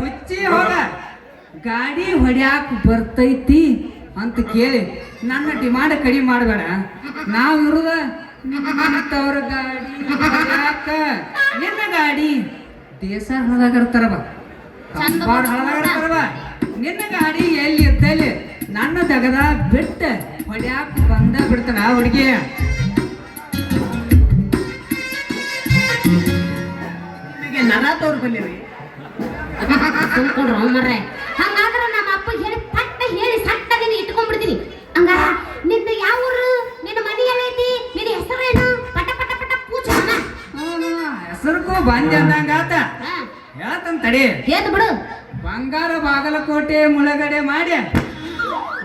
ಹುಚ್ಚಿ ಹೋಗ. ಗಾಡಿ ಹೊಡ್ಯಾಕ ಬರ್ತೈತಿ ಅಂತ ಕೇಳಿ. ನನ್ನ ಡಿಮಾಂಡ್ ಕಡಿಮೆ ಮಾಡಬೇಡ. ನಾವು ಇರುದ ನಿಮ್ಮಂತವ್ರ ಗಾಡಿ ಹೊಡ್ಯಾಕ. ನಿನ್ನ ಗಾಡಿ ದೇಶ ಇರ್ತಾರವ ಹಳದಾಗ ಇರ್ತಾರವ ನಿನ್ನ ಗಾಡಿ ಎಲ್ಲಿ ಇರ್ತಲ್ಲಿ ನನ್ನ ದಗದ ಬಿಟ್ಟ ಹೊಡ್ಯಾಕ ಬಂದ ಬಿಡ್ತಾನ ಹುಡುಗಿ. ಬಂದಿರಿ ಸುಮ್ಕೊಂಡ್ರು ಮರ್ರೆ. ಹಂಗಾದ್ರ ನಮ್ಮ ಅಪ್ಪ ಹೇಳಿ ಪಟ್ಟ ಹೇಳಿ ಸಟ್ಟದಿನಿ ಇಟ್ಕೊಂಡ್ಬಿಡ್ತೀನಿ. ಹಂಗ ನಿನ್ನ ಯಾವ ಊರು? ನಿನ್ನ ಮನೆ ಏನೈತಿ ನಿನ್ನ ಹೆಸರೇನು? ಪಟ ಪಟ ಪಟ ಪೂಜ ಹೆಸರುಗೂ ಬಂದೆ ಅಂದಂಗಾತ ಹೇಳ್ತಂತ ತಡಿ. ಏನ್ ಬಿಡು. ಬಂಗಾರ ಬಾಗಲಕೋಟೆ ಮುಳಗಡೆ ಮಾಡಿ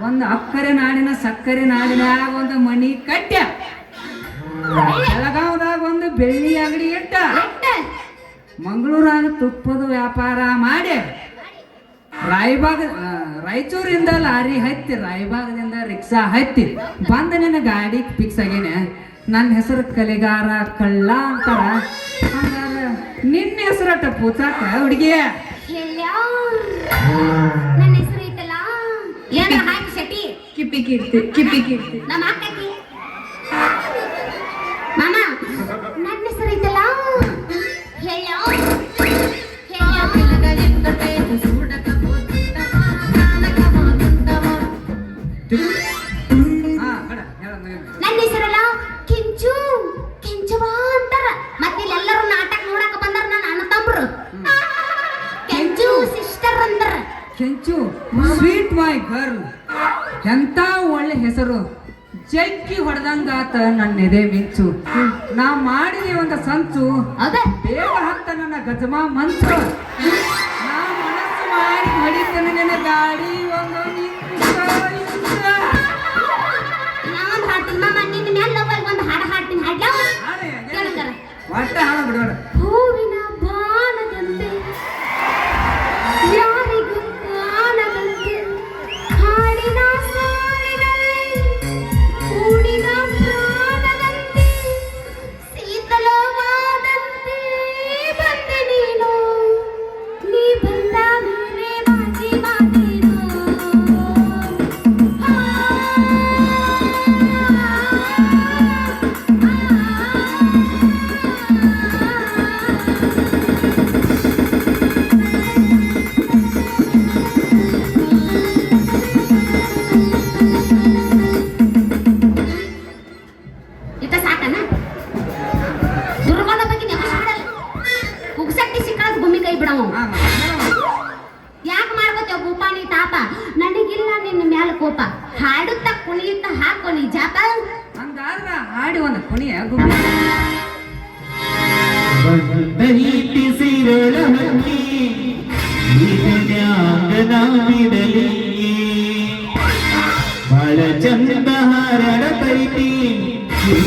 ಒಂದು ಅಕ್ಕರೆ ನಾಡಿನ ಸಕ್ಕರೆ ನಾಡಿನ ಒಂದು ಮನಿ ಕಟ್ಟ್ಯ ಬೆಳಗಾವದಾಗ ಒಂದು ಬೆಳ್ಳಿ ಅಂಗಡಿ ಮಂಗಳೂರಾಗ ತುಪ್ಪದ ವ್ಯಾಪಾರ ಮಾಡಿ ರಾಯಬಾಗ ರಾಯಚೂರಿಂದ ಲಾರಿ ಹತ್ತಿ ರಾಯಬಾಗದಿಂದ ರಿಕ್ಷಾ ಹತ್ತಿ ಬಂದ ನಿನ್ನ ಗಾಡಿ ಫಿಕ್ಸ್ ಆಗೇನೆ? ನನ್ನ ಹೆಸರು ಕಲಿಗಾರ ಕಳ್ಳ ಅಂತಾರ. ಹಂಗಾರ ನಿನ್ನ ಹೆಸರಟ ಪೂತಾಕ ಹುಡುಗಿಯ ಹೇಳ್ಯಾ ನನ್ನ ಹೆಸರು ಐತಲ್ಲ? ಏನ ಹಾಕಿ ಶೆಟ್ಟಿ? ಕಿಪ್ಪಿ ಕೀರ್ತಿ ಕಿಪ್ಪಿ ಕೀರ್ತಿ. ನಮ್ಮ ಅಕ್ಕಿ ನನ್ನ ಹೆಸರಲ್ಲ ಕಿಂಚು ಕಿಂಚುವಾ ಅಂತಾರ ಮತ್ತೆ ಇಲ್ಲೆಲ್ಲರೂ ನಾಟಕ ನೋಡಕ ಬಂದಾರ ನನ್ನ ಅಣ್ಣ ತಮ್ಮರು. ಕೆಂಚು ಸಿಸ್ಟರ್ ಅಂತಾರ ಕೆಂಚು ಸ್ವೀಟ್ ಮೈ ಗರ್ಲ್ ಎಂತ ಒಳ್ಳೆ ಹೆಸರು. ಜಗ್ಗಿ ಹೊಡೆದಂಗಾತ ನನ್ನ ಎದೆ ಮಿಂಚು. ನಾ ಮಾಡಿದ ಒಂದು ಸಂಚು. ಅದ ಬೇಗ ಹತ್ತ ನನ್ನ ಗಜಮಾ ಮಂಚು. ನಾ ಮನಸ್ಸು ಮಾಡಿ ಹೊಡಿತೇನೆ ನಿನ್ನ ಗಾಡಿ ಒಂದು ಒಟ್ಟ ಹಾಡ ಬಿಡೋಣ ಇತ್ತ ಸಾಕನ? ದುರ್ಗದ ಬಗ್ಗೆ ನೆನಪು ಬಿಡಲ್ಲ ಕುಗ್ಸಟ್ಟಿ ಸಿಕ್ಕಳದ್ ಭೂಮಿ ಕೈ ಬಿಡವ. ಯಾಕೆ ಮಾಡ್ಕೋತೇವ ಭೂಪಾನಿ ತಾಪ? ನನಗಿಲ್ಲ ನಿನ್ನ ಮ್ಯಾಲ ಕೋಪ. ಹಾಡುತ್ತ ಕುಣಿಯುತ್ತ ಹಾಕೋ ನೀ ಜಾಪ. ಹಂಗಾದ್ರ ಹಾಡಿ ಒಂದು ಕುಣಿಯ ಗುಬ್ಬಿ ಸಿರಳ ಹಕ್ಕಿ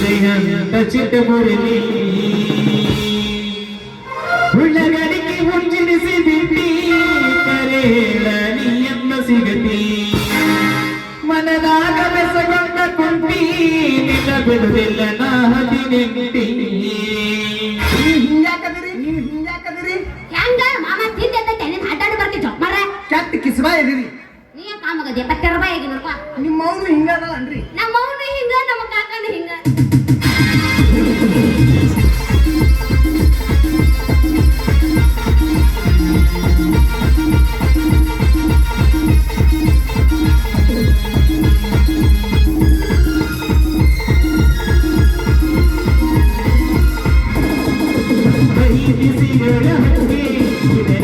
ಹೃದಯಂತ ಚಿಟ್ಟಬುರಲಿ ಉಳ್ಳಗಡಿಗೆ ಮುಂಚಿಡಿಸಿ ಬಿಟ್ಟಿ ಕರೇಳ ನೀಯನ್ನ ಸಿಗತಿ. ಮನದಾಗ ಬೆಸಗೊಂಡ ಕುಂಟಿ ನಿನ್ನ ಬಿಡುದಿಲ್ಲ ನಾ ಹದಿನೆಂಟಿ ಕೆಟ್ಟ ಕಿಸ್ಬಾ ಇದೀರಿ ನೀ ಕಾಮಗದಿ ರೂಪಾಯಿ ಆಗಿ ನೋಡ್ಕೊ. ನಿಮ್ಮ ಅವನು ಹಿಂಗದಲ್ಲ ಅನ್ರಿ. ಹಿಂಗ ನಮ್ಮ ಹಿಂಗ ಬೈದಿಸಿಗಳ ಹಕ್ಕಿ ಇದನ್ಯಾಂಗನ